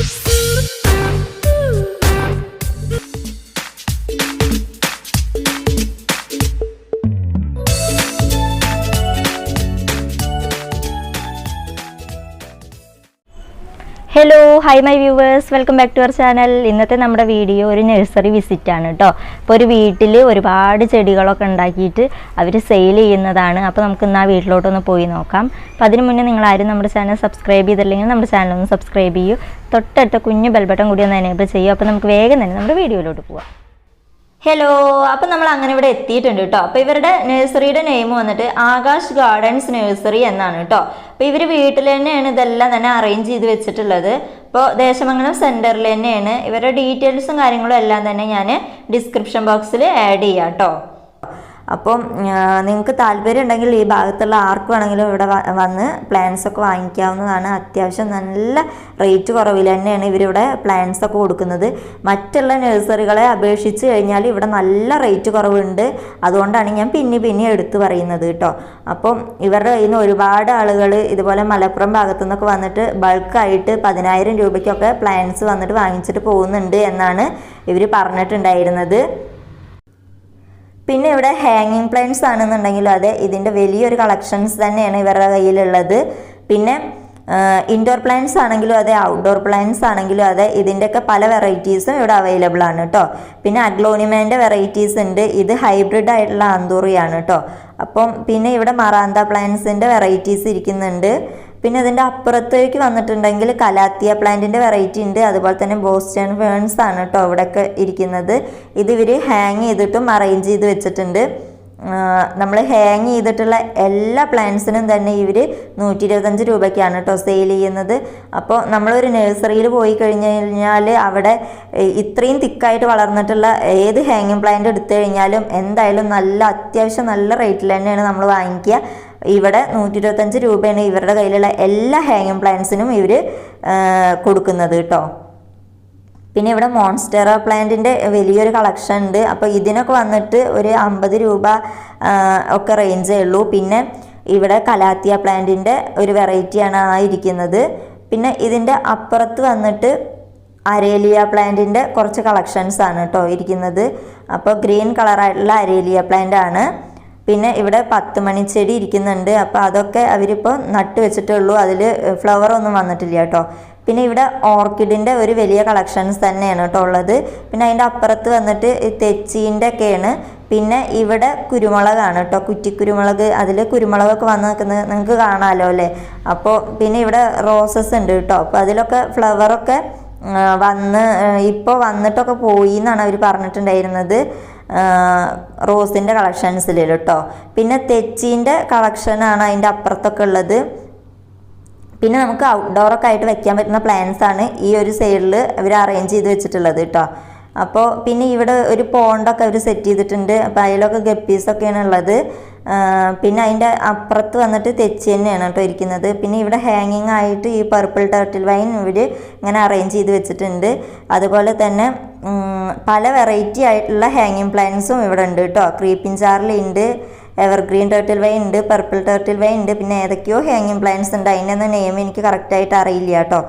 Thank you. Hello hi my viewers welcome back to our channel ഇന്നത്തെ നമ്മുടെ video ഒരു nursery visit ആണ് കേട്ടോ അപ്പോൾ ഒരു വീട്ടിൽ ഒരുപാട് ചെടികളൊക്കെ ഉണ്ടാക്കിയിട്ട് അവർ സെയിൽ ചെയ്യുന്നതാണ്. അപ്പോൾ നമുക്ക് ഇന്ന് ആ വീട്ടിലോട്ടൊന്ന് പോയി നോക്കാം. അപ്പോൾ അതിന് മുന്നേ നിങ്ങൾ ആരും നമ്മുടെ ചാനൽ സബ്സ്ക്രൈബ് ചെയ്തില്ലെങ്കിൽ നമ്മുടെ ചാനൽ ഒന്ന് സബ്സ്ക്രൈബ് ചെയ്യൂ. തൊട്ടടുത്ത കുഞ്ഞു ബെൽബട്ടം കൂടി ഒന്ന് എനേബിൾ ചെയ്യൂ. അപ്പോൾ നമുക്ക് വേഗം തന്നെ നമ്മുടെ വീഡിയോയിലോട്ട് പോവാം. ഹലോ അപ്പം നമ്മൾ അങ്ങനെ ഇവിടെ എത്തിയിട്ടുണ്ട് കേട്ടോ അപ്പോൾ ഇവരുടെ നഴ്സറിയുടെ നെയിം വന്നിട്ട് ആകാശ് ഗാർഡൻസ് നഴ്സറി എന്നാണ് കേട്ടോ അപ്പോൾ ഇവർ വീട്ടിൽ തന്നെയാണ് ഇതെല്ലാം തന്നെ അറേഞ്ച് ചെയ്ത് വെച്ചിട്ടുള്ളത്. അപ്പോൾ ദേശമംഗലം സെന്ററിൽ തന്നെയാണ്. ഇവരുടെ ഡീറ്റെയിൽസും കാര്യങ്ങളും എല്ലാം തന്നെ ഞാൻ ഡിസ്ക്രിപ്ഷൻ ബോക്സിൽ ആഡ് ചെയ്യാം കേട്ടോ അപ്പം നിങ്ങൾക്ക് താല്പര്യം ഉണ്ടെങ്കിൽ ഈ ഭാഗത്തുള്ള ആർക്ക് വേണമെങ്കിലും ഇവിടെ വന്ന് പ്ലാൻസ് ഒക്കെ വാങ്ങിക്കാവുന്നതാണ് അത്യാവശ്യം നല്ല റേറ്റ് കുറവിൽ തന്നെയാണ് ഇവരിവിടെ പ്ലാൻസ് ഒക്കെ കൊടുക്കുന്നത്. മറ്റുള്ള നഴ്സറികളെ അപേക്ഷിച്ച് കഴിഞ്ഞാൽ ഇവിടെ നല്ല റേറ്റ് കുറവുണ്ട്. അതുകൊണ്ടാണ് ഞാൻ പിന്നെ പിന്നെ എടുത്തു പറയുന്നത് കേട്ടോ. അപ്പം ഇവരുടെ കയ്യിൽ നിന്ന് ഒരുപാട് ആളുകൾ ഇതുപോലെ മലപ്പുറം ഭാഗത്തു നിന്നൊക്കെ വന്നിട്ട് ബൾക്കായിട്ട് പതിനായിരം രൂപയ്ക്കൊക്കെ പ്ലാൻസ് വന്നിട്ട് വാങ്ങിച്ചിട്ട് പോകുന്നുണ്ട് എന്നാണ് ഇവർ പറഞ്ഞിട്ടുണ്ടായിരുന്നത്. പിന്നെ ഇവിടെ ഹാങ്ങിങ് പ്ലാന്റ്സ് ആണെന്നുണ്ടെങ്കിൽ അതെ ഇതിന്റെ വലിയൊരു കളക്ഷൻസ് തന്നെയാണ് ഇവരുടെ കയ്യിലുള്ളത്. പിന്നെ ഇൻഡോർ പ്ലാന്റ്സ് ആണെങ്കിലും അതെ ഔട്ട്ഡോർ പ്ലാന്റ്സ് ആണെങ്കിലും അതെ ഇതിന്റെയൊക്കെ പല വെറൈറ്റീസും ഇവിടെ അവൈലബിൾ ആണ് കേട്ടോ പിന്നെ അഗ്ലോണിമാന്റെ വെറൈറ്റീസ് ഉണ്ട്. ഇത് ഹൈബ്രിഡ് ആയിട്ടുള്ള ആന്തൂറിയാണ് കേട്ടോ അപ്പം പിന്നെ ഇവിടെ മറാന്ത പ്ലാന്റ്സിന്റെ വെറൈറ്റീസ് ഇരിക്കുന്നുണ്ട്. പിന്നെ ഇതിന്റെ അപ്പുറത്തേക്ക് വന്നിട്ടുണ്ടെങ്കിൽ കലാത്തിയ പ്ലാന്റിന്റെ വെറൈറ്റി ഉണ്ട്. അതുപോലെ തന്നെ ബോസ്റ്റൺ ഫേൺസ് ആണ് കേട്ടോ ഇവിടെയൊക്കെ ഇരിക്കുന്നത്. ഇത് ഇവർ ഹാങ് ചെയ്തിട്ടും അറേഞ്ച് ചെയ്ത് വെച്ചിട്ടുണ്ട്. നമ്മൾ ഹാങ് ചെയ്തിട്ടുള്ള എല്ലാ പ്ലാന്റ്സിനും തന്നെ ഇവർ നൂറ്റി ഇരുപത്തഞ്ച് രൂപയ്ക്കാണ് കേട്ടോ സെയിൽ ചെയ്യുന്നത്. അപ്പോൾ നമ്മളൊരു നഴ്സറിയിൽ പോയി കഴിഞ്ഞ് കഴിഞ്ഞാൽ അവിടെ ഇത്രയും തിക്കായിട്ട് വളർന്നിട്ടുള്ള ഏത് ഹാങ്ങിങ് പ്ലാന്റ് എടുത്തു കഴിഞ്ഞാലും എന്തായാലും നല്ല അത്യാവശ്യം നല്ല റേറ്റിൽ തന്നെയാണ് നമ്മൾ വാങ്ങിക്കുക. ഇവിടെ നൂറ്റി ഇരുപത്തഞ്ച് രൂപയാണ് ഇവരുടെ കയ്യിലുള്ള എല്ലാ ഹാങ്ങിങ് പ്ലാന്റ്സിനും ഇവർ കൊടുക്കുന്നത് കേട്ടോ. പിന്നെ ഇവിടെ മോൺസ്റ്റർ പ്ലാന്റിന്റെ വലിയൊരു കളക്ഷൻ ഉണ്ട്. അപ്പോൾ ഇതിനൊക്കെ വന്നിട്ട് ഒരു അമ്പത് രൂപ ഒക്കെ റേഞ്ചേ ഉള്ളൂ. പിന്നെ ഇവിടെ കലാത്തിയ പ്ലാന്റിന്റെ ഒരു വെറൈറ്റിയാണ് ആ ഇരിക്കുന്നത്. പിന്നെ ഇതിന്റെ അപ്പുറത്ത് വന്നിട്ട് അരേലിയ പ്ലാന്റിന്റെ കുറച്ച് കളക്ഷൻസ് ആണ് കേട്ടോ ഇരിക്കുന്നത്. അപ്പോൾ ഗ്രീൻ കളറായിട്ടുള്ള അരേലിയ പ്ലാന്റ് ആണ് പിന്നെ ഇവിടെ പത്ത് മണിച്ചെടി ഇരിക്കുന്നുണ്ട്. അപ്പോൾ അതൊക്കെ അവരിപ്പോൾ നട്ട് വെച്ചിട്ടേ ഉള്ളൂ അതിൽ ഫ്ലവർ ഒന്നും വന്നിട്ടില്ല കേട്ടോ. പിന്നെ ഇവിടെ ഓർക്കിഡിന്റെ ഒരു വലിയ കളക്ഷൻസ് തന്നെയാണ് കേട്ടോ ഉള്ളത്. പിന്നെ അതിന്റെ അപ്പുറത്ത് വന്നിട്ട് തെച്ചീന്റെ ഒക്കെയാണ് പിന്നെ ഇവിടെ കുരുമുളകാണ് കേട്ടോ. കുറ്റിക്കുരുമുളക് അതിൽ കുരുമുളകൊക്കെ വന്ന് നിൽക്കുന്നത് നിങ്ങൾക്ക് കാണാമല്ലോ അല്ലേ? അപ്പോൾ പിന്നെ ഇവിടെ റോസസ് ഉണ്ട് കേട്ടോ. അപ്പോൾ അതിലൊക്കെ ഫ്ലവറൊക്കെ വന്ന് ഇപ്പോൾ വന്നിട്ടൊക്കെ പോയി എന്നാണ് അവർ പറഞ്ഞിട്ടുണ്ടായിരുന്നത്. റോസിന്റെ കളക്ഷൻസിൽ കേട്ടോ പിന്നെ തെച്ചീന്റെ കളക്ഷനാണ് അതിന്റെ അപ്പുറത്തൊക്കെ ഉള്ളത്. പിന്നെ നമുക്ക് ഔട്ട്ഡോറൊക്കെ ആയിട്ട് വെക്കാൻ പറ്റുന്ന പ്ലാന്റ്സ് ആണ് ഈ ഒരു സൈഡിൽ ഇവർ അറേഞ്ച് ചെയ്ത് വെച്ചിട്ടുള്ളത് കേട്ടോ അപ്പോൾ പിന്നെ ഇവിടെ ഒരു പോണ്ടൊക്കെ അവർ സെറ്റ് ചെയ്തിട്ടുണ്ട്. അപ്പോൾ അതിലൊക്കെ ഗപ്പീസൊക്കെയാണ് ഉള്ളത്. പിന്നെ അതിന്റെ അപ്പുറത്ത് വന്നിട്ട് തെച്ചി തന്നെയാണ് കേട്ടോ ഇരിക്കുന്നത്. പിന്നെ ഇവിടെ ഹാങ്ങിങ് ആയിട്ട് ഈ പർപ്പിൾ ടർട്ടിൽ വൈൻ ഇവർ ഇങ്ങനെ അറേഞ്ച് ചെയ്ത് വെച്ചിട്ടുണ്ട്. അതുപോലെ തന്നെ പല വെറൈറ്റി ആയിട്ടുള്ള ഹാങ്ങിങ് പ്ലാന്റ്സും ഇവിടെ ഉണ്ട് കേട്ടോ. ക്രീപ്പിൻ ചാർലി ഉണ്ട് എവർഗ്രീൻ ടേർട്ടിൽ വൈ ഉണ്ട് പർപ്പിൾ ടേർട്ടിൽ വൈ ഉണ്ട് പിന്നെ ഏതൊക്കെയോ ഹാങ്ങിങ് പ്ലാന്റ്സ് ഉണ്ട്. അതിന്റെ നെയിം എനിക്ക് കറക്റ്റായിട്ട് അറിയില്ല കേട്ടോ.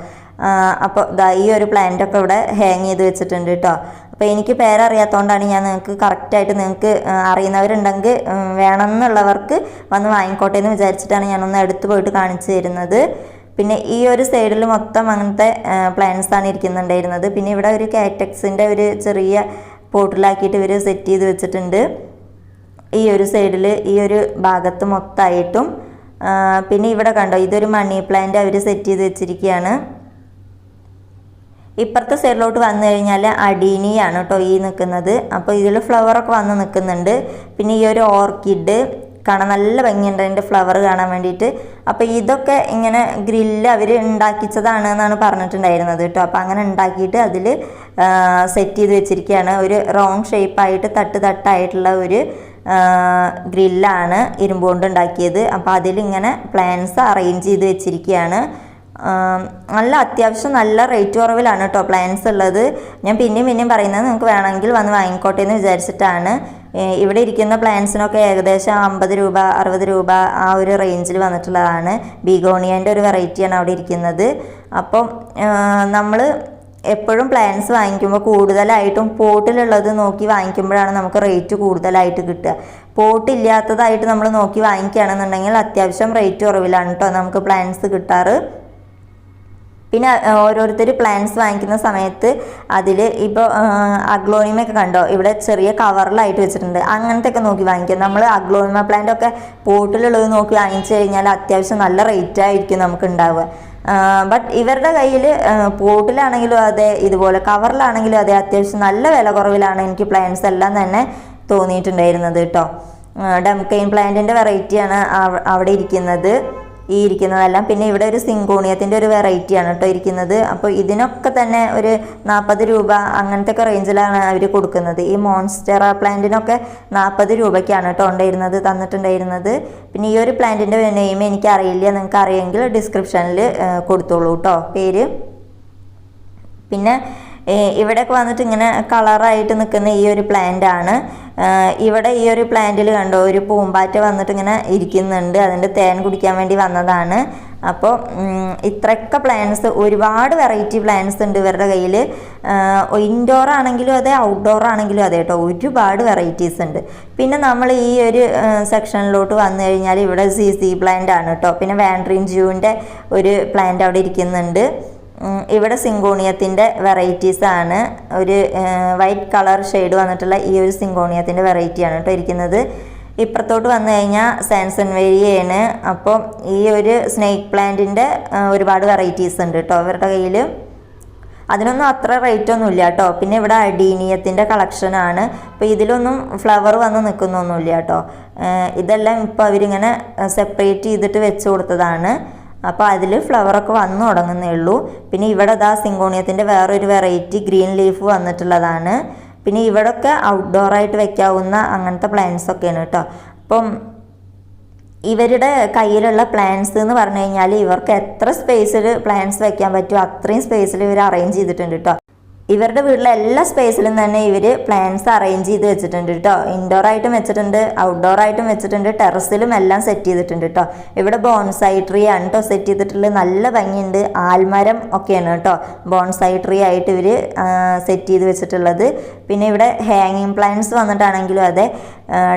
അപ്പോൾ ദാ ഈ ഒരു പ്ലാന്റ് ഒക്കെ ഇവിടെ ഹാങ് ചെയ്ത് വെച്ചിട്ടുണ്ട് കേട്ടോ അപ്പോൾ എനിക്ക് പേരറിയാത്തതുകൊണ്ടാണ് ഞാൻ നിങ്ങൾക്ക് കറക്റ്റായിട്ട് നിങ്ങൾക്ക് അറിയുന്നവരുണ്ടെങ്കിൽ വേണമെന്നുള്ളവർക്ക് വന്ന് വാങ്ങിക്കോട്ടെ എന്ന് വിചാരിച്ചിട്ടാണ് ഞാനൊന്ന് എടുത്തു പോയിട്ട് കാണിച്ചു തരുന്നത്. പിന്നെ ഈ ഒരു സൈഡിൽ മൊത്തം അങ്ങനത്തെ പ്ലാന്റ്സ് ആണ് ഇരിക്കുന്നുണ്ടായിരുന്നത്. പിന്നെ ഇവിടെ ഒരു കാറ്റക്സിന്റെ ഒരു ചെറിയ പോട്ടിലാക്കിയിട്ട് ഇവർ സെറ്റ് ചെയ്ത് വെച്ചിട്ടുണ്ട്. ഈ ഒരു സൈഡിൽ ഈ ഒരു ഭാഗത്ത് മൊത്തമായിട്ടും പിന്നെ ഇവിടെ കണ്ടോ ഇതൊരു മണി പ്ലാന്റ് അവർ സെറ്റ് ചെയ്ത് വെച്ചിരിക്കുകയാണ്. ഇപ്പുറത്തെ സൈഡിലോട്ട് വന്നു കഴിഞ്ഞാൽ അടീനിയാണ് കേട്ടോ ഈ നിൽക്കുന്നത് അപ്പോൾ ഇതിൽ ഫ്ലവറൊക്കെ വന്ന് നിൽക്കുന്നുണ്ട് പിന്നെ ഈ ഒരു ഓർക്കിഡ് കാണാൻ നല്ല ഭംഗിയുണ്ട് അതിന്റെ ഫ്ലവർ കാണാൻ വേണ്ടിയിട്ട്. അപ്പോൾ ഇതൊക്കെ ഇങ്ങനെ ഗ്രില്ല് അവർ ഉണ്ടാക്കിച്ചതാണ് എന്നാണ് പറഞ്ഞിട്ടുണ്ടായിരുന്നത് കേട്ടോ അപ്പോൾ അങ്ങനെ ഉണ്ടാക്കിയിട്ട് അതിൽ സെറ്റ് ചെയ്ത് വെച്ചിരിക്കുകയാണ് ഒരു റൗണ്ട് ഷേപ്പായിട്ട് തട്ട് തട്ടായിട്ടുള്ള ഒരു ഗ്രില്ലാണ് ഇരുമ്പ് കൊണ്ട് ഉണ്ടാക്കിയത്. അപ്പോൾ അതിലിങ്ങനെ പ്ലാൻസ് അറേഞ്ച് ചെയ്ത് വെച്ചിരിക്കുകയാണ് നല്ല അത്യാവശ്യം നല്ല റേറ്റ് കുറവിലാണ് കേട്ടോ പ്ലാൻസ് ഉള്ളത്. ഞാൻ പിന്നെയും പിന്നെയും പറയുന്നത് നിങ്ങൾക്ക് വേണമെങ്കിൽ വന്ന് വാങ്ങിക്കോട്ടെ എന്ന് വിചാരിച്ചിട്ടാണ്. ഇവിടെ ഇരിക്കുന്ന പ്ലാൻസിനൊക്കെ ഏകദേശം അമ്പത് രൂപ അറുപത് രൂപ ആ ഒരു റേഞ്ചിൽ വന്നിട്ടുള്ളതാണ്. ബീഗോണിയന്റെ ഒരു വെറൈറ്റിയാണ് അവിടെ ഇരിക്കുന്നത്. അപ്പം നമ്മൾ എപ്പോഴും പ്ലാൻസ് വാങ്ങിക്കുമ്പോൾ കൂടുതലായിട്ടും പോട്ടിലുള്ളത് നോക്കി വാങ്ങിക്കുമ്പോഴാണ് നമുക്ക് റേറ്റ് കൂടുതലായിട്ട് കിട്ടുക. പോട്ടില്ലാത്തതായിട്ട് നമ്മൾ നോക്കി വാങ്ങിക്കുകയാണെന്നുണ്ടെങ്കിൽ അത്യാവശ്യം റേറ്റ് കുറവിലാണ് കേട്ടോ നമുക്ക് പ്ലാൻസ് കിട്ടാറ്. പിന്നെ ഓരോരുത്തർ പ്ലാന്റ്സ് വാങ്ങിക്കുന്ന സമയത്ത് അതിൽ ഇപ്പോൾ അഗ്ലോണിമയൊക്കെ കണ്ടോ? ഇവിടെ ചെറിയ കവറിലായിട്ട് വെച്ചിട്ടുണ്ട്. അങ്ങനത്തെ ഒക്കെ നോക്കി വാങ്ങിക്കുക നമ്മൾ അഗ്ലോണിമ പ്ലാന്റ് ഒക്കെ പോട്ടിലുള്ളത് നോക്കി വാങ്ങിച്ചു കഴിഞ്ഞാൽ അത്യാവശ്യം നല്ല റേറ്റ് ആയിരിക്കും നമുക്ക് ഉണ്ടാവുക. ബട്ട് ഇവരുടെ കയ്യിൽ പോട്ടിലാണെങ്കിലും അതെ ഇതുപോലെ കവറിലാണെങ്കിലും അതെ അത്യാവശ്യം നല്ല വില കുറവിലാണ് എനിക്ക് പ്ലാന്റ്സ് എല്ലാം തന്നെ തോന്നിയിട്ടുണ്ടായിരുന്നത് കേട്ടോ. ഡംകെയിൻ പ്ലാന്റിന്റെ വെറൈറ്റിയാണ് അവിടെ ഇരിക്കുന്നത്. ഈ ഇരിക്കുന്നതെല്ലാം പിന്നെ ഇവിടെ ഒരു സിങ്കോണിയത്തിന്റെ ഒരു വെറൈറ്റിയാണ് കേട്ടോ ഇരിക്കുന്നത്. അപ്പോൾ ഇതിനൊക്കെ തന്നെ ഒരു നാൽപ്പത് രൂപ അങ്ങനത്തെ ഒക്കെ റേഞ്ചിലാണ് അവർ കൊടുക്കുന്നത്. ഈ മോൺസ്റ്റർ പ്ലാന്റിനൊക്കെ നാൽപ്പത് രൂപയ്ക്കാണ് കേട്ടോ ഉണ്ടായിരുന്നത് തന്നിട്ടുണ്ടായിരുന്നത്. പിന്നെ ഈ ഒരു പ്ലാന്റിന്റെ നെയിം എനിക്ക് അറിയില്ല നിങ്ങൾക്ക് അറിയെങ്കിൽ ഡിസ്ക്രിപ്ഷനിൽ കൊടുത്തോളൂ കേട്ടോ പേര്. പിന്നെ ഇവിടെയൊക്കെ വന്നിട്ട് ഇങ്ങനെ കളറായിട്ട് നിൽക്കുന്ന ഈ ഒരു പ്ലാന്റ് ആണ്. ഇവിടെ ഈ ഒരു പ്ലാന്റിൽ കണ്ടോ ഒരു പൂമ്പാറ്റ വന്നിട്ട് ഇങ്ങനെ ഇരിക്കുന്നുണ്ട്. അതിന്റെ തേൻ കുടിക്കാൻ വേണ്ടി വന്നതാണ്. അപ്പോൾ ഇത്രയൊക്കെ പ്ലാന്റ്സ് ഒരുപാട് വെറൈറ്റി പ്ലാന്റ്സ് ഉണ്ട് ഇവരുടെ കയ്യിൽ ഇൻഡോർ ആണെങ്കിലും അതെ ഔട്ട്ഡോർ ആണെങ്കിലും അതെ കേട്ടോ ഒരുപാട് വെറൈറ്റീസ് ഉണ്ട്. പിന്നെ നമ്മൾ ഈ ഒരു സെക്ഷനിലോട്ട് വന്നു കഴിഞ്ഞാൽ ഇവിടെ സി സി പ്ലാന്റ് ആണ് കേട്ടോ. പിന്നെ വാൻഡ്രീൻ ജൂവിന്റെ ഒരു പ്ലാന്റ് അവിടെ ഇരിക്കുന്നുണ്ട്. ഇവിടെ സിങ്കോണിയത്തിന്റെ വെറൈറ്റീസ് ആണ്. ഒരു വൈറ്റ് കളർ ഷെയ്ഡ് വന്നിട്ടുള്ള ഈ ഒരു സിങ്കോണിയത്തിന്റെ വെറൈറ്റിയാണ് കേട്ടോ ഇരിക്കുന്നത്. ഇപ്പുറത്തോട്ട് വന്നു കഴിഞ്ഞാൽ സാൻസൺ വേരിയാണ് അപ്പോൾ ഈ ഒരു സ്നേക്ക് പ്ലാന്റിന്റെ ഒരുപാട് വെറൈറ്റീസ് ഉണ്ട് കേട്ടോ അവരുടെ കയ്യിൽ അതിനൊന്നും അത്ര റേറ്റ് ഒന്നും ഇല്ല കേട്ടോ. പിന്നെ ഇവിടെ അഡീനിയത്തിന്റെ കളക്ഷനാണ് അപ്പോൾ ഇതിലൊന്നും ഫ്ലവർ വന്ന് നിൽക്കുന്നൊന്നുമില്ല കേട്ടോ. ഇതെല്ലാം ഇപ്പോൾ അവരിങ്ങനെ സെപ്പറേറ്റ് ചെയ്തിട്ട് വെച്ച് കൊടുത്തതാണ്. അപ്പോൾ അതിൽ ഫ്ലവറൊക്കെ വന്നു തുടങ്ങുന്നേ ഉള്ളൂ പിന്നെ ഇവിടെ ഇതാ സിങ്കോണിയത്തിന്റെ വേറൊരു വെറൈറ്റി ഗ്രീൻ ലീഫ് വന്നിട്ടുള്ളതാണ്. പിന്നെ ഇവിടെയൊക്കെ ഔട്ട്ഡോർ ആയിട്ട് വെക്കാവുന്ന അങ്ങനത്തെ പ്ലാന്റ്സ് ഒക്കെയാണ് കേട്ടോ. അപ്പം ഇവരുടെ കയ്യിലുള്ള പ്ലാന്റ്സ് എന്ന് പറഞ്ഞു കഴിഞ്ഞാൽ ഇവർക്ക് എത്ര സ്പേസിൽ പ്ലാന്റ്സ് വെക്കാൻ പറ്റുമോ അത്രയും സ്പേസിൽ ഇവർ അറേഞ്ച് ചെയ്തിട്ടുണ്ട് കേട്ടോ. ഇവരുടെ വീട്ടിലെ എല്ലാ സ്പേസിലും തന്നെ ഇവർ പ്ലാന്റ്സ് അറേഞ്ച് ചെയ്ത് വെച്ചിട്ടുണ്ട് കേട്ടോ ഇൻഡോർ ആയിട്ടും വെച്ചിട്ടുണ്ട് ഔട്ട്ഡോർ ആയിട്ടും വെച്ചിട്ടുണ്ട് ടെറസിലും എല്ലാം സെറ്റ് ചെയ്തിട്ടുണ്ട് കേട്ടോ ഇവിടെ ബോൺസൈ ട്രീ ആണ് കേട്ടോ സെറ്റ് ചെയ്തിട്ടുള്ളത്. നല്ല ഭംഗിയുണ്ട്. ആൽമരം ഒക്കെയാണ് കേട്ടോ ബോൺസൈ ട്രീ ആയിട്ട് ഇവർ സെറ്റ് ചെയ്ത് വെച്ചിട്ടുള്ളത്. പിന്നെ ഇവിടെ ഹാങ്ങിങ് പ്ലാന്റ്സ് വന്നിട്ടാണെങ്കിലും അതെ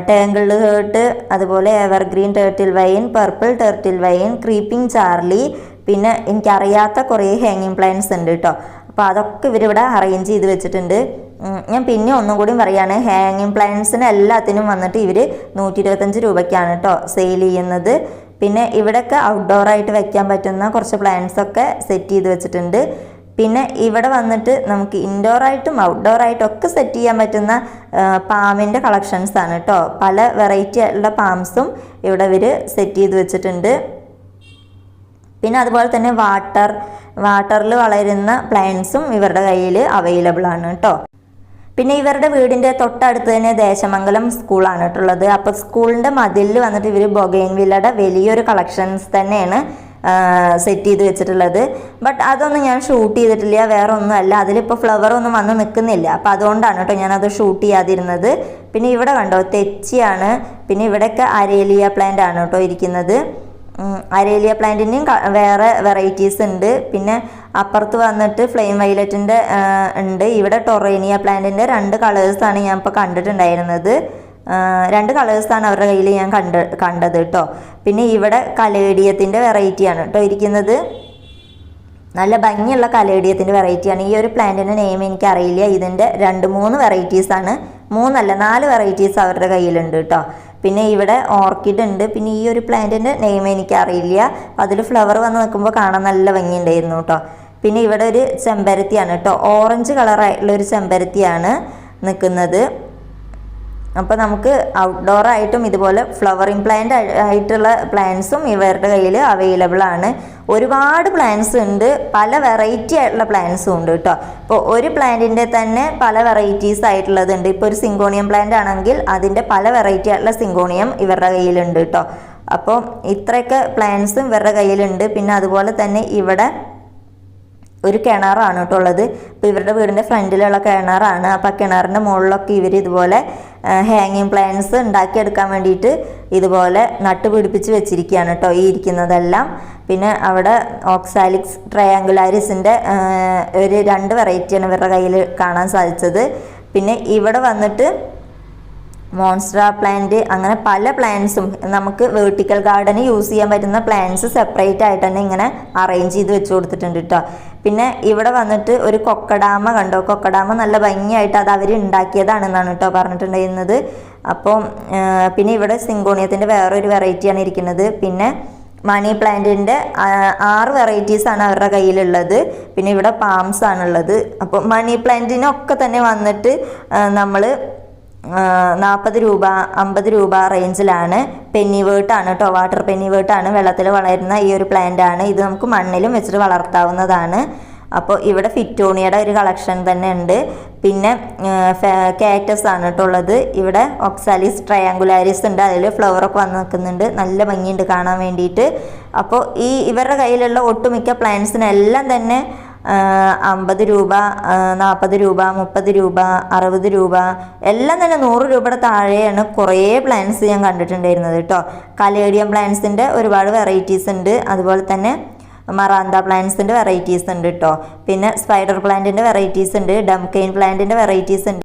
ടേങ്കിൾ ഹേർട്ട് അതുപോലെ evergreen turtle vine purple turtle vine creeping Charlie പിന്നെ എനിക്കറിയാത്ത കുറേ ഹാങ്ങിങ് പ്ലാന്റ്സ് ഉണ്ട് കേട്ടോ അപ്പോൾ അതൊക്കെ ഇവരിവിടെ അറേഞ്ച് ചെയ്ത് വെച്ചിട്ടുണ്ട്. ഞാൻ പിന്നെ ഒന്നും കൂടി പറയുകയാണ് ഹാങ്ങിങ് പ്ലാന്റ്സിന് എല്ലാത്തിനും വന്നിട്ട് ഇവർ നൂറ്റി ഇരുപത്തഞ്ച് രൂപയ്ക്കാണ് കേട്ടോ സെയിൽ ചെയ്യുന്നത്. പിന്നെ ഇവിടെയൊക്കെ ഔട്ട്ഡോറായിട്ട് വെക്കാൻ പറ്റുന്ന കുറച്ച് പ്ലാന്റ്സ് ഒക്കെ സെറ്റ് ചെയ്ത് വെച്ചിട്ടുണ്ട്. പിന്നെ ഇവിടെ വന്നിട്ട് നമുക്ക് ഇൻഡോറായിട്ടും ഔട്ട്ഡോറായിട്ടും ഒക്കെ സെറ്റ് ചെയ്യാൻ പറ്റുന്ന പാമിന്റെ കളക്ഷൻസ് ആണ് കേട്ടോ പല വെറൈറ്റി ഉള്ള പാംസും ഇവിടെ ഇവർ സെറ്റ് ചെയ്ത് വെച്ചിട്ടുണ്ട്. പിന്നെ അതുപോലെ തന്നെ വാട്ടർ വാട്ടറിൽ വളരുന്ന പ്ലാന്റ്സും ഇവരുടെ കയ്യിൽ അവൈലബിൾ ആണ് കേട്ടോ പിന്നെ ഇവരുടെ വീടിന്റെ തൊട്ടടുത്ത് തന്നെ ദേശമംഗലം സ്കൂളാണ് കേട്ടുള്ളത് അപ്പോൾ സ്കൂളിന്റെ മതിലിൽ വന്നിട്ട് ഇവർ ബൊഗൈൻവില്ലയുടെ വലിയൊരു കളക്ഷൻസ് തന്നെയാണ് സെറ്റ് ചെയ്ത് വെച്ചിട്ടുള്ളത്. ബട്ട് അതൊന്നും ഞാൻ ഷൂട്ട് ചെയ്തിട്ടില്ല വേറെ ഒന്നും അല്ല. അതിലിപ്പോൾ ഫ്ലവർ ഒന്നും വന്ന് നിൽക്കുന്നില്ല. അപ്പോൾ അതുകൊണ്ടാണ് കേട്ടോ ഞാനത് ഷൂട്ട് ചെയ്യാതിരുന്നത്. പിന്നെ ഇവിടെ കണ്ടോ തെച്ചിയാണ്. പിന്നെ ഇവിടെയൊക്കെ അരേലിയ പ്ലാന്റ് ആണ് കേട്ടോ ഇരിക്കുന്നത്. അരേലിയ പ്ലാന്റിന്റെയും വേറെ വെറൈറ്റീസ് ഉണ്ട്. പിന്നെ അപ്പുറത്ത് വന്നിട്ട് ഫ്ലെയിം വൈലറ്റിന്റെ ഉണ്ട്. ഇവിടെ ടൊറേനിയ പ്ലാന്റിന്റെ രണ്ട് കളേഴ്സാണ് ഞാൻ ഇപ്പോൾ കണ്ടിട്ടുണ്ടായിരുന്നത്. രണ്ട് കളേഴ്സാണ് അവരുടെ കയ്യിൽ ഞാൻ കണ്ട് കണ്ടത് കേട്ടോ പിന്നെ ഇവിടെ കലേഡിയത്തിന്റെ വെറൈറ്റിയാണ് കേട്ടോ ഇരിക്കുന്നത്. നല്ല ഭംഗിയുള്ള കലേഡിയത്തിന്റെ വെറൈറ്റിയാണ് ഈ ഒരു പ്ലാന്റിന്റെ നെയിം എനിക്കറിയില്ല. ഇതിന്റെ രണ്ട് മൂന്ന് വെറൈറ്റീസാണ് മൂന്നല്ല നാല് വെറൈറ്റീസ് അവരുടെ കയ്യിലുണ്ട് കേട്ടോ പിന്നെ ഇവിടെ ഓർക്കിഡ് ഉണ്ട്. പിന്നെ ഈ ഒരു പ്ലാന്റിന്റെ നെയിം എനിക്കറിയില്ല. അതിൽ ഫ്ലവർ വന്ന് നിൽക്കുമ്പോൾ കാണാൻ നല്ല ഭംഗിയുണ്ടായിരുന്നു കേട്ടോ പിന്നെ ഇവിടെ ഒരു ചെമ്പരത്തിയാണ് കേട്ടോ ഓറഞ്ച് കളറായിട്ടുള്ള ഒരു ചെമ്പരത്തിയാണ് നിൽക്കുന്നത് അപ്പോൾ നമുക്ക് ഔട്ട്ഡോർ ആയിട്ടും ഇതുപോലെ ഫ്ലവറിങ് പ്ലാന്റ് ആയിട്ടുള്ള പ്ലാന്റ്സും ഇവരുടെ കയ്യിൽ അവൈലബിൾ ആണ്. ഒരുപാട് പ്ലാന്റ്സ് ഉണ്ട്. പല വെറൈറ്റി ആയിട്ടുള്ള പ്ലാന്റ്സും ഉണ്ട് കേട്ടോ. ഇപ്പോൾ ഒരു പ്ലാന്റിന്റെ തന്നെ പല വെറൈറ്റീസ് ആയിട്ടുള്ളതുണ്ട് ഇപ്പോൾ ഒരു സിങ്കോണിയം പ്ലാന്റ് ആണെങ്കിൽ അതിന്റെ പല വെറൈറ്റി ആയിട്ടുള്ള സിങ്കോണിയം ഇവരുടെ കയ്യിലുണ്ട് കേട്ടോ. അപ്പോൾ ഇത്രയൊക്കെ പ്ലാന്റ്സും ഇവരുടെ കയ്യിലുണ്ട്. പിന്നെ അതുപോലെ തന്നെ ഇവിടെ ഒരു കിണറാണ് കേട്ടോ ഉള്ളത്. ഇപ്പോൾ ഇവരുടെ വീടിന്റെ ഫ്രണ്ടിലുള്ള കിണറാണ്. അപ്പോൾ ആ കിണറിന്റെ മുകളിലൊക്കെ ഇവർ ഇതുപോലെ ഹാങ്ങിങ് പ്ലാന്റ്സ് ഉണ്ടാക്കിയെടുക്കാൻ വേണ്ടിയിട്ട് ഇതുപോലെ നട്ട് പിടിപ്പിച്ച് വെച്ചിരിക്കുകയാണ് കേട്ടോ ഈ ഇരിക്കുന്നതെല്ലാം. പിന്നെ അവിടെ ഓക്സാലിക്സ് ട്രയാങ്കുലാരിസിന്റെ ഒരു രണ്ട് വെറൈറ്റിയാണ് ഇവരുടെ കയ്യിൽ കാണാൻ സാധിച്ചത്. പിന്നെ ഇവിടെ വന്നിട്ട് മോൺസ്ട്ര പ്ലാന്റ് അങ്ങനെ പല പ്ലാന്റ്സും നമുക്ക് വെർട്ടിക്കൽ ഗാർഡന് യൂസ് ചെയ്യാൻ പറ്റുന്ന പ്ലാന്റ്സ് സെപ്പറേറ്റ് ആയിട്ട് തന്നെ ഇങ്ങനെ അറേഞ്ച് ചെയ്ത് വെച്ച് കൊടുത്തിട്ടുണ്ട് കേട്ടോ പിന്നെ ഇവിടെ വന്നിട്ട് ഒരു കൊക്കഡാമ കണ്ടോ? കൊക്കഡാമ നല്ല ഭംഗിയായിട്ട് അത് അവർ ഉണ്ടാക്കിയതാണെന്നാണ് കേട്ടോ പറഞ്ഞിട്ടുണ്ടായിരുന്നത്. അപ്പോൾ പിന്നെ ഇവിടെ സിങ്കോണിയത്തിന്റെ വേറൊരു വെറൈറ്റിയാണ് ഇരിക്കുന്നത്. പിന്നെ മണി പ്ലാന്റിന്റെ ആറ് വെറൈറ്റീസ് ആണ് അവരുടെ കയ്യിലുള്ളത്. പിന്നെ ഇവിടെ പാംസ് ആണുള്ളത്. അപ്പോൾ മണി പ്ലാന്റിനൊക്കെ തന്നെ വന്നിട്ട് നമ്മൾ നാൽപ്പത് രൂപ അമ്പത് രൂപ റേഞ്ചിലാണ് പെന്നിവേർട്ടാണ് കേട്ടോ വാട്ടർ പെന്നിവേർട്ടാണ് വെള്ളത്തിൽ വളരുന്ന ഈ ഒരു പ്ലാന്റ് ആണ്. ഇത് നമുക്ക് മണ്ണിലും വെച്ചിട്ട് വളർത്താവുന്നതാണ്. അപ്പോൾ ഇവിടെ ഫിറ്റോണിയുടെ ഒരു കളക്ഷൻ തന്നെ ഉണ്ട്. പിന്നെ കാറ്റസ് ആണ് കേട്ടോ ഉള്ളത്. ഇവിടെ ഒക്സാലിസ് ട്രയാങ്കുലാരിസ് ഉണ്ട്. അതിൽ ഫ്ലവറൊക്കെ വന്ന് നിൽക്കുന്നുണ്ട്. നല്ല ഭംഗിയുണ്ട് കാണാൻ വേണ്ടിയിട്ട്. അപ്പോൾ ഈ ഇവരുടെ കയ്യിലുള്ള ഒട്ടുമിക്ക പ്ലാന്റ്സിനെല്ലാം തന്നെ അമ്പത് രൂപ നാൽപ്പത് രൂപ മുപ്പത് രൂപ അറുപത് രൂപ എല്ലാം തന്നെ നൂറ് രൂപയുടെ താഴെയാണ് കുറേ പ്ലാന്റ്സ് ഞാൻ കണ്ടിട്ടുണ്ടായിരുന്നത് കേട്ടോ കലേഡിയം പ്ലാന്റ്സിന്റെ ഒരുപാട് വെറൈറ്റീസ് ഉണ്ട്. അതുപോലെ തന്നെ മറാന്ത പ്ലാന്റ്സിന്റെ വെറൈറ്റീസ് ഉണ്ട് കേട്ടോ പിന്നെ സ്പൈഡർ പ്ലാന്റിന്റെ വെറൈറ്റീസ് ഉണ്ട് ഡംകെയിൻ പ്ലാന്റിന്റെ വെറൈറ്റീസ് ഉണ്ട്.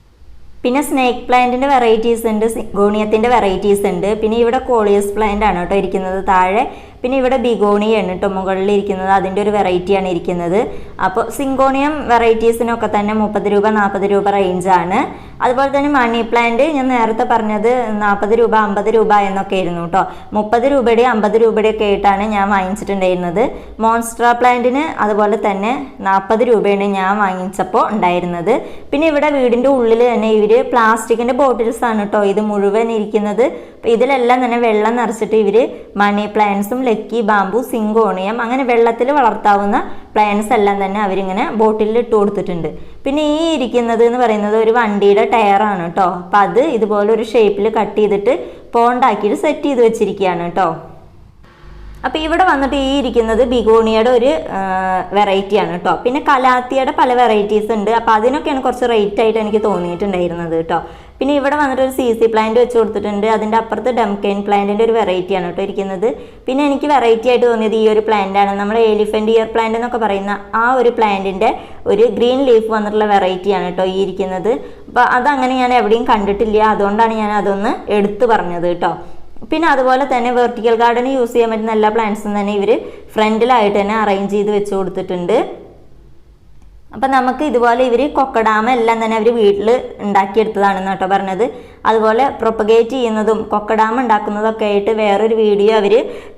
പിന്നെ സ്നേക്ക് പ്ലാന്റിന്റെ വെറൈറ്റീസ് ഉണ്ട് ഗോണിയത്തിന്റെ വെറൈറ്റീസ് ഉണ്ട്. പിന്നെ ഇവിടെ കോളിയസ് പ്ലാന്റ് ആണ് കേട്ടോ ഇരിക്കുന്നത്. താഴെ പിന്നെ ഇവിടെ ബിഗോണിയാണ് കേട്ടോ മുകളിൽ ഇരിക്കുന്നത്. അതിന്റെ ഒരു വെറൈറ്റിയാണ് ഇരിക്കുന്നത്. അപ്പോൾ സിങ്കോണിയം വെറൈറ്റീസിനൊക്കെ തന്നെ മുപ്പത് രൂപ നാൽപ്പത് രൂപ റേഞ്ചാണ് അതുപോലെ തന്നെ മണി പ്ലാന്റ് ഞാൻ നേരത്തെ പറഞ്ഞത് നാൽപ്പത് രൂപ അമ്പത് രൂപ എന്നൊക്കെ ആയിരുന്നു കേട്ടോ മുപ്പത് രൂപയുടെ അമ്പത് രൂപയുടെ ഒക്കെ ആയിട്ടാണ് ഞാൻ വാങ്ങിച്ചിട്ടുണ്ടായിരുന്നത്. മോൺസ്ട്ര പ്ലാന്റിന് അതുപോലെ തന്നെ നാൽപ്പത് രൂപയാണ് ഞാൻ വാങ്ങിച്ചപ്പോൾ ഉണ്ടായിരുന്നത്. പിന്നെ ഇവിടെ വീടിന്റെ ഉള്ളിൽ തന്നെ ഇവർ പ്ലാസ്റ്റിക്കിന്റെ ബോട്ടിൽസ് ആണ് കേട്ടോ ഇത് മുഴുവൻ ഇരിക്കുന്നത്. ഇതിലെല്ലാം തന്നെ വെള്ളം നിറച്ചിട്ട് ഇവർ മണി പ്ലാന്റ്സും ലക്കി ബാമ്പു സിങ്കോണിയം അങ്ങനെ വെള്ളത്തിൽ വളർത്താവുന്ന പ്ലാന്റ്സ് എല്ലാം തന്നെ അവരിങ്ങനെ ബോട്ടിലിൽ ഇട്ട് കൊടുത്തിട്ടുണ്ട്. പിന്നെ ഈ ഇരിക്കുന്നത് എന്ന് പറയുന്നത് ഒരു വണ്ടിയുടെ ടയറാണ് കേട്ടോ അപ്പം അത് ഇതുപോലെ ഒരു ഷേപ്പിൽ കട്ട് ചെയ്തിട്ട് പോണ്ടാക്കിയിട്ട് സെറ്റ് ചെയ്ത് വെച്ചിരിക്കുകയാണ് കേട്ടോ അപ്പോൾ ഇവിടെ വന്നിട്ട് ഈ ഇരിക്കുന്നത് ബിഗോണിയുടെ ഒരു വെറൈറ്റിയാണ് കേട്ടോ പിന്നെ കലാത്തിയുടെ പല വെറൈറ്റീസ് ഉണ്ട്. അപ്പോൾ അതിനൊക്കെയാണ് കുറച്ച് റേറ്റ് ആയിട്ട് എനിക്ക് തോന്നിയിട്ടുണ്ടായിരുന്നത് കേട്ടോ പിന്നെ ഇവിടെ വന്നിട്ട് ഒരു സി സി പ്ലാന്റ് വെച്ച് കൊടുത്തിട്ടുണ്ട്. അതിന്റെ അപ്പുറത്ത് ഡംകെയിൻ പ്ലാന്റിന്റെ ഒരു വെറൈറ്റിയാണ് കേട്ടോ ഇരിക്കുന്നത്. പിന്നെ എനിക്ക് വെറൈറ്റി ആയിട്ട് തോന്നിയത് ഈ ഒരു പ്ലാന്റ് ആണ്. നമ്മൾ എലിഫന്റ് ഇയർ പ്ലാന്റ് എന്നൊക്കെ പറയുന്ന ആ ഒരു പ്ലാന്റിന്റെ ഒരു ഗ്രീൻ ലീഫ് വന്നിട്ടുള്ള വെറൈറ്റിയാണ് കേട്ടോ ഈ ഇരിക്കുന്നത്. അപ്പോൾ അതങ്ങനെ ഞാൻ എവിടെയും കണ്ടിട്ടില്ല. അതുകൊണ്ടാണ് ഞാൻ അതൊന്ന് എടുത്തു പറഞ്ഞത് കേട്ടോ. പിന്നെ അതുപോലെ തന്നെ വെർട്ടിക്കൽ ഗാർഡന് യൂസ് ചെയ്യാൻ പറ്റുന്ന എല്ലാ പ്ലാന്റ്സും തന്നെ ഇവർ ഫ്രണ്ടിലായിട്ട് തന്നെ അറേഞ്ച് ചെയ്ത് വെച്ച് കൊടുത്തിട്ടുണ്ട്. അപ്പം നമുക്ക് ഇതുപോലെ ഇവർ കൊക്കഡാമ എല്ലാം തന്നെ അവർ വീട്ടിൽ ഉണ്ടാക്കിയെടുത്തതാണെന്ന് കേട്ടോ പറഞ്ഞത്. അതുപോലെ പ്രൊപ്പഗേറ്റ് ചെയ്യുന്നതും കൊക്കഡാമ ഉണ്ടാക്കുന്നതൊക്കെ ആയിട്ട് വേറൊരു വീഡിയോ അവർ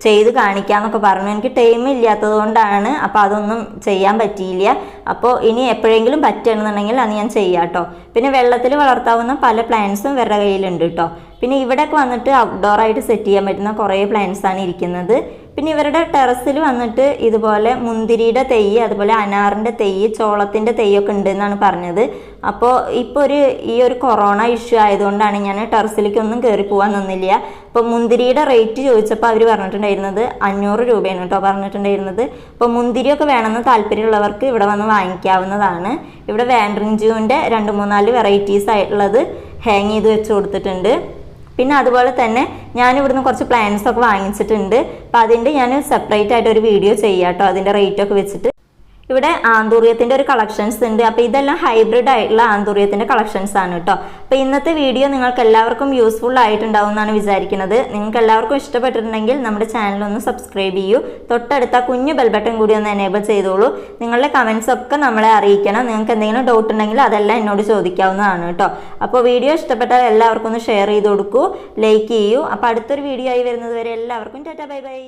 ചെയ്ത് കാണിക്കാമെന്നൊക്കെ പറഞ്ഞു. എനിക്ക് ടൈം ഇല്ലാത്തത് കൊണ്ടാണ് അപ്പോൾ അതൊന്നും ചെയ്യാൻ പറ്റിയില്ല. അപ്പോൾ ഇനി എപ്പോഴെങ്കിലും പറ്റുകയാണെന്നുണ്ടെങ്കിൽ അത് ഞാൻ ചെയ്യാം കേട്ടോ പിന്നെ വെള്ളത്തിൽ വളർത്താവുന്ന പല പ്ലാന്റ്സും വേറെ കയ്യിലുണ്ട് കേട്ടോ പിന്നെ ഇവിടെയൊക്കെ വന്നിട്ട് ഔട്ട്ഡോർ ആയിട്ട് സെറ്റ് ചെയ്യാൻ പറ്റുന്ന കുറേ പ്ലാന്റ്സാണ് ഇരിക്കുന്നത്. പിന്നെ ഇവരുടെ ടെറസിൽ വന്നിട്ട് ഇതുപോലെ മുന്തിരിയുടെ തെയ്യ് അതുപോലെ അനാറിന്റെ തെയ്യ് ചോളത്തിന്റെ തെയ്യൊക്കെ ഉണ്ട് എന്നാണ് പറഞ്ഞത്. അപ്പോൾ ഇപ്പോൾ ഒരു ഈ ഒരു കൊറോണ ഇഷ്യൂ ആയതുകൊണ്ടാണ് ഞാൻ ടെറസിലേക്കൊന്നും കയറി പോകാൻ നിന്നില്ല. അപ്പോൾ മുന്തിരിയുടെ റേറ്റ് ചോദിച്ചപ്പോൾ അവർ പറഞ്ഞിട്ടുണ്ടായിരുന്നത് അഞ്ഞൂറ് രൂപയാണ് കേട്ടോ പറഞ്ഞിട്ടുണ്ടായിരുന്നത്. അപ്പോൾ മുന്തിരിയൊക്കെ വേണമെന്ന് താല്പര്യമുള്ളവർക്ക് ഇവിടെ വന്ന് വാങ്ങിക്കാവുന്നതാണ്. ഇവിടെ വാൻഡ്രിഞ്ചുവിന്റെ രണ്ട് മൂന്നാൽ വെറൈറ്റീസ് ആയിട്ടുള്ളത് ഹാങ് ചെയ്ത് വെച്ച് കൊടുത്തിട്ടുണ്ട്. പിന്നെ അതുപോലെ തന്നെ ഞാൻ ഇവിടുന്ന് കുറച്ച് പ്ലാൻസ് ഒക്കെ വാങ്ങിച്ചിട്ടുണ്ട്. അപ്പോൾ അതിന്റെ ഞാൻ സെപ്പറേറ്റ് ആയിട്ട് ഒരു വീഡിയോ ചെയ്യാം കേട്ടോ അതിന്റെ റേറ്റ് ഒക്കെ വെച്ചിട്ട്. ഇവിടെ ആന്തൂറിയത്തിന്റെ ഒരു കളക്ഷൻസ് ഉണ്ട്. അപ്പോൾ ഇതെല്ലാം ഹൈബ്രിഡ് ആയിട്ടുള്ള ആന്തൂറിയത്തിന്റെ കളക്ഷൻസ് ആണ് കേട്ടോ അപ്പോൾ ഇന്നത്തെ വീഡിയോ നിങ്ങൾക്ക് എല്ലാവർക്കും യൂസ്ഫുൾ ആയിട്ടുണ്ടാവും എന്നാണ് വിചാരിക്കുന്നത്. നിങ്ങൾക്ക് എല്ലാവർക്കും ഇഷ്ടപ്പെട്ടിട്ടുണ്ടെങ്കിൽ നമ്മുടെ ചാനൽ ഒന്ന് സബ്സ്ക്രൈബ് ചെയ്യൂ. തൊട്ടടുത്ത കുഞ്ഞു ബെൽബട്ടൺ കൂടി ഒന്ന് എനേബിൾ ചെയ്തോളൂ. നിങ്ങളുടെ കമൻസ് ഒക്കെ നമ്മളെ അറിയിക്കണം. നിങ്ങൾക്ക് എന്തെങ്കിലും ഡൗട്ട് ഉണ്ടെങ്കിൽ അതെല്ലാം എന്നോട് ചോദിക്കാവുന്നതാണ് കേട്ടോ അപ്പോൾ വീഡിയോ ഇഷ്ടപ്പെട്ടാൽ എല്ലാവർക്കും ഒന്ന് ഷെയർ ചെയ്ത് കൊടുക്കൂ. ലൈക്ക് ചെയ്യൂ. അപ്പോൾ അടുത്തൊരു വീഡിയോ ആയി വരുന്നത് വരെ എല്ലാവർക്കും ടാറ്റ ബൈ ബൈ